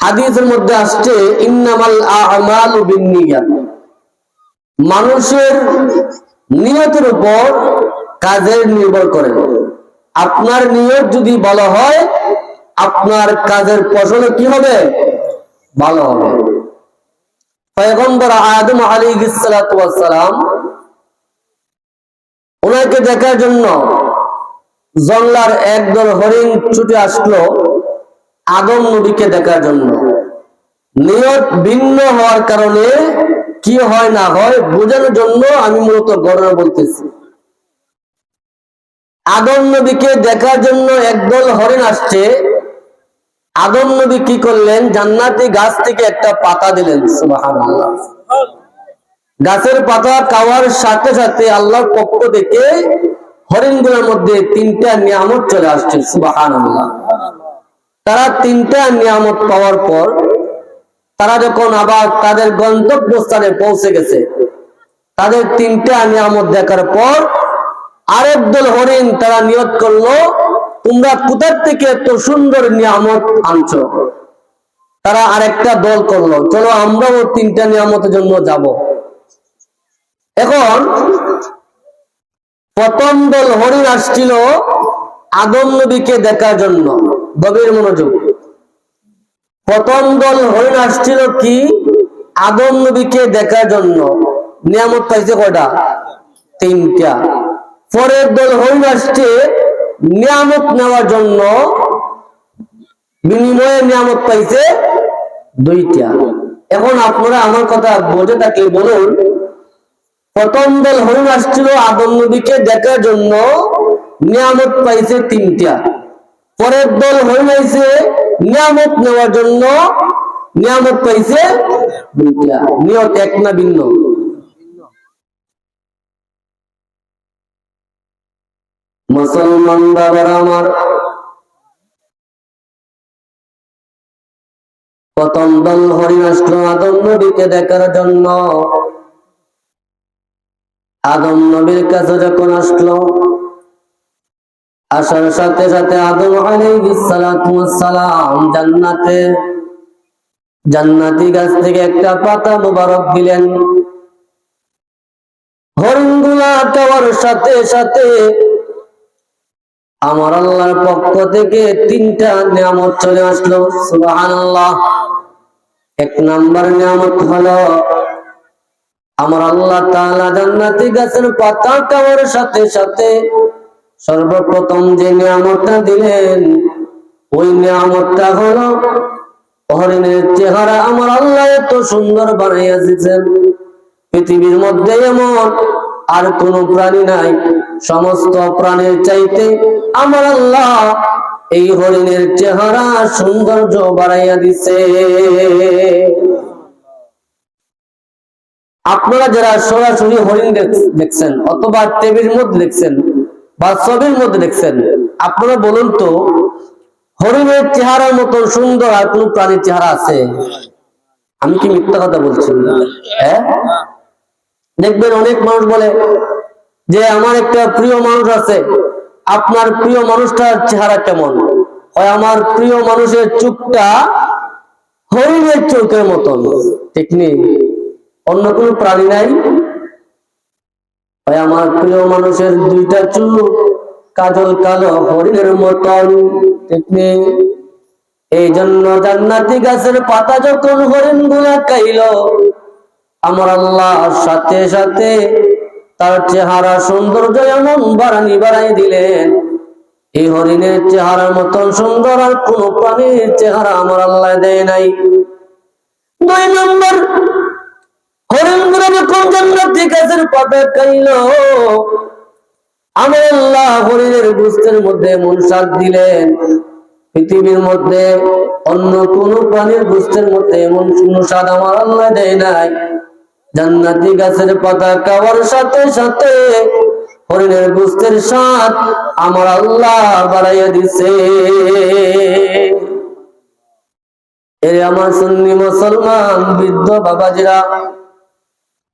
হাদিসের মধ্যে আসছে, ইন্নামাল আমালু মানুষের নিয়তের উপর কাজের নির্ভর করে। আপনার নিয়ত যদি ভালো হয়, আপনার কাজের ফসল কি হবে? ভালো হবে। পয়গম্বর আদম ওয়াস সালাম ওনাকে দেখার জন্য জঙ্গলার একদল হরিণ ছুটে আসলো। আদম নবীকে দেখার জন্য। নিয়ত ভিন্ন হওয়ার কারণে কি হয় না হয় বোঝানোর জন্য আমি মূলত ঘটনা বলতেছি। আদম নবীকে দেখার জন্য একদল হরিণ আসছে। আদম নবী কি করলেন? জান্নাতি গাছ থেকে একটা পাতা দিলেন গাছের পাতা খাওয়ার সাথে সাথে আল্লাহর পক্ষ থেকে হরিণগুলোর মধ্যে তিনটা নিয়ামত চলে আসছে, সুবহানাল্লাহ। তারা তিনটা নিয়ামত পাওয়ার পর তারা যখন আবার তাদের গন্তব্যস্থানে পৌঁছে গেছে, তাদের তিনটা নিয়ামত দেখার পর আরেক দল হরিণ তারা নিয়ত করল, তোমরা কোথার থেকে এত সুন্দর নিয়ামত আনছো? তারা আরেকটা দল করল, চলো আমরাও তিনটা নিয়ামতের জন্য যাব। এখন প্রথম দল হরিণ আসছিল আদম নবীকে দেখার জন্য। গভীর মনোযোগ। প্রথম দল হরিণ আসছিল কি? আদম নবীকে দেখার জন্য। নিয়ামত পাইছে কয়টা? তিনটা। পরের দল হরিণ আসছে নিয়ামত নেওয়ার জন্য। বিনিময়ে নিয়ামত পাইছে দুইটা। এখন আপনারা আমার কথা বোঝে থাকলে বলুন। প্রথম দল হরিণ আসছিল আদম নবীকে দেখার জন্য। নিয়ামত পাইছে তিনটা। পরের দল হরিণ আইছে নিয়ামত নেওয়ার জন্য নিয়ামত পাইছে নিয়ত এক না ভিন্ন? মুসলমান বাবার আমার প্রথম দল আসলো আদম নবীকে দেখার জন্য, আদম নবীর কাছে যখন আসলো আসার সাথে সাথে আদম আলাইহিস সালাতু ওয়াস সালাম জান্নাতে, জান্নাতি গাছ থেকে একটা পাতা মুবারক দিলেন। সাথে সাথে আমার আল্লাহর পক্ষ থেকে তিনটা নিয়ামত চলে আসলো। এক নাম্বার নিয়ামত হলো, আমার আল্লাহ তাআলা জান্নাতি গাছের পাতা খাওয়ার সাথে সাথে সর্বপ্রথম যে নিয়ামতটা দিলেন, ওই নিয়ামতটা হলো হরিণের চেহারা আমার আল্লাহ এত সুন্দর বানাইয়া দিয়েছেন। পৃথিবীর মধ্যে এমন আর কোন প্রাণী নাই। সমস্ত প্রাণীর চাইতে আমার আল্লাহ এই হরিণের চেহারা সৌন্দর্য বাড়াইয়া দিছে। আপনারা যারা সরাসরি হরিণ দেখ- দেখছেন অথবা টেবির মধ্যে দেখছেন বা ছবির মধ্যে দেখছেন, আপনারা বলুন তো, হরিণের চেহারার মতো সুন্দর আর কোন প্রাণীর চেহারা আছে? আমি কি মিথ্যা কথা বলছি? হ্যাঁ? দেখবেন অনেক মানুষ বলে যে, আমার একটা প্রিয় মানুষ আছে, আপনার প্রিয় মানুষটার চেহারা কেমন? হয়, আমার প্রিয় মানুষের চোখটা হরিণের চোখের মতন। ঠিক নেই। অন্য কোনো প্রাণী নাই? আমার প্রিয় মানুষের দুইটা চুল, কাজল কালো হরিণের মতন। নেই এই জন্য জান্নাতি গাছের পাতা যখন হরিণগুলা খাইলো আমার আল্লাহ সাথে সাথে তার চেহারা সৌন্দর্য এমন বাড়ানি বাড়াই দিলেন। এই হরিণের চেহারার মতন সুন্দর আর কোন প্রাণীর চেহারা আমার আল্লাহ দেয় নাই। দুই নম্বর জান্নাতি গাছের পাতা খাইলো? আমার আল্লাহ হরিণের মধ্যে দিলেন। পৃথিবীর মধ্যে অন্য কোন প্রাণীর মধ্যে এমন স্বাদ আমার আল্লাহ দেয় নাই। জান্নাতি গাছের পাতা সাথে সাথে হরিণের গুস্তের স্বাদ আমার আল্লাহ বাড়াইয়া দিছে। এর আমার সুন্নি মুসলমান, বৃদ্ধ বাবাজিরা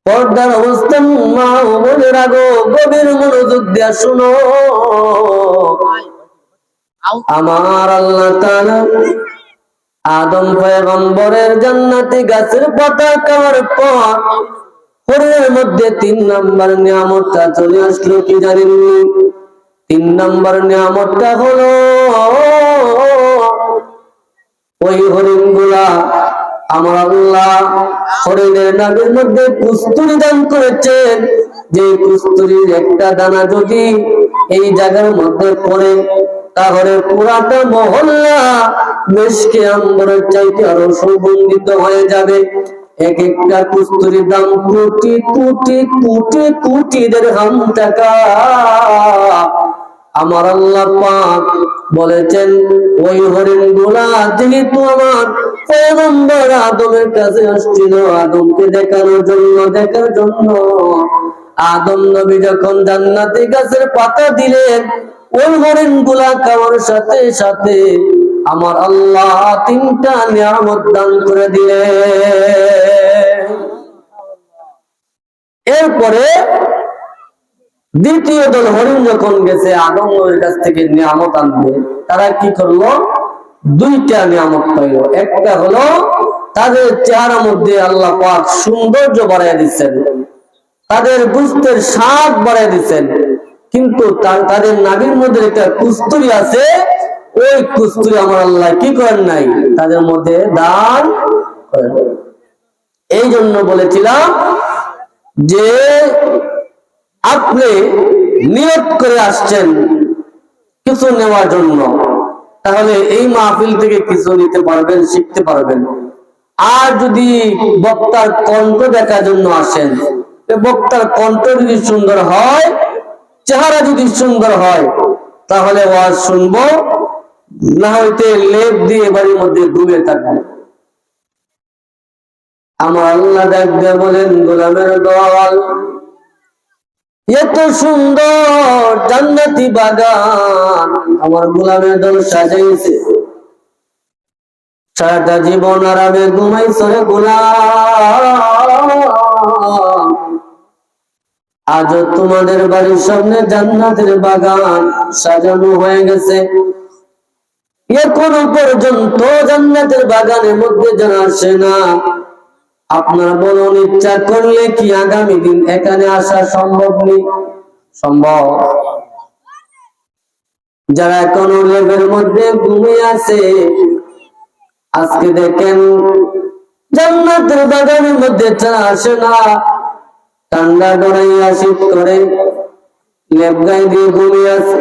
পর্দার অবস্থান মা বোনেরা গো, গভীর মনোযোগ দিয়া শুনো। আমার আল্লাহ তাআলা আদম পয়গম্বরের জান্নাতি গাছের পাতা খাওয়ার পর হরিণের মধ্যে তিন নাম্বার নিয়ামতটা চলে আসলো কি জানেননি তিন নাম্বার নিয়ামতটা হলো, ওই হরিণগুলা আমার আল্লাহ হরিণের নামের মধ্যে কুস্তুরি দান করেছেন। যে কুস্তুরির একটা দানা যদি এই জায়গার মধ্যে পড়ে, তাহলে পুরাটা মহল্লা মেশকে আম্বরের চাইতে আরও সুগন্ধিত হয়ে যাবে। এক একটা কুস্তুরির দাম কোটি কোটি কোটি কোটি দেড়হাম টাকা। আমার আল্লাহ পাক বলেছেন, ওই হরিণগুলা যেহেতু আমার পয়গম্বর আদমের কাছে আসছিল। আদমকে দেখানোর জন্য, দেখার জন্য। আদম নবী যখন জান্নাতি গাছের পাতা দিলেন, ওই হরিণগুলা খাওয়ার সাথে সাথে আমার আল্লাহ তিনটা নিয়ামত দান করে দিলেন। এরপরে দ্বিতীয় দল হরিণ যখন গেছে, আদম নবীর কাছ থেকে নিয়ামত আনবে। তারা কি করল? দুইটা নিয়ামত পাইল একটা হলো, তাদের চেহারার মধ্যে আল্লাহ পাক সৌন্দর্য বাড়াই দিচ্ছেন। তাদের বুঝতের স্বাদ বাড়াই দিচ্ছেন। কিন্তু তাদের নাবির মধ্যে একটা কুস্তুরি আছে। ওই কুস্তুরি আমার আল্লাহ কি করেন নাই? তাদের মধ্যে দান করেন। এই জন্য বলেছিলাম যে, আপনি নিয়োগ করে আসছেন কিছু নেওয়ার জন্য। তাহলে এই মাহফিল থেকে কিছু নিতে পারবেন, শিখতে পারবেন। আর যদি বক্তার কণ্ঠ দেখার জন্য আসেন বক্তার কণ্ঠ যদি সুন্দর হয়, চেহারা যদি সুন্দর হয়, তাহলে ওয়াজ শুনব, না হইতে লেপ দিয়ে বাড়ির মধ্যে ডুবে থাকব। আমার আল্লাহ দেখবে বলেন, গোলামের দল এত সুন্দর জান্নাতি বাগান আমার গোলামের দল সাজাইছে। সারাটা জীবন আরামে ঘুমাইছে রে গোলাম। আজ তোমাদের বাড়ির সামনে জান্নাতের বাগান সাজানো হয়ে গেছে। এখনও পর্যন্ত জান্নাতের বাগানের মধ্যে যারা আসে না আপনার বলুন, ইচ্ছা করলে কি আগামী দিন এখানে আসা সম্ভব নেই সম্ভব। যারা এখনও লেবের মধ্যে ঘুমিয়ে আছে, আজকে দেখেন, জান্নাতের বাগানের মধ্যে যারা আসে না। ঠান্ডা গড়াইয়া শীত করে, লেপ গায়ে দিয়ে ঘুমিয়ে আছে।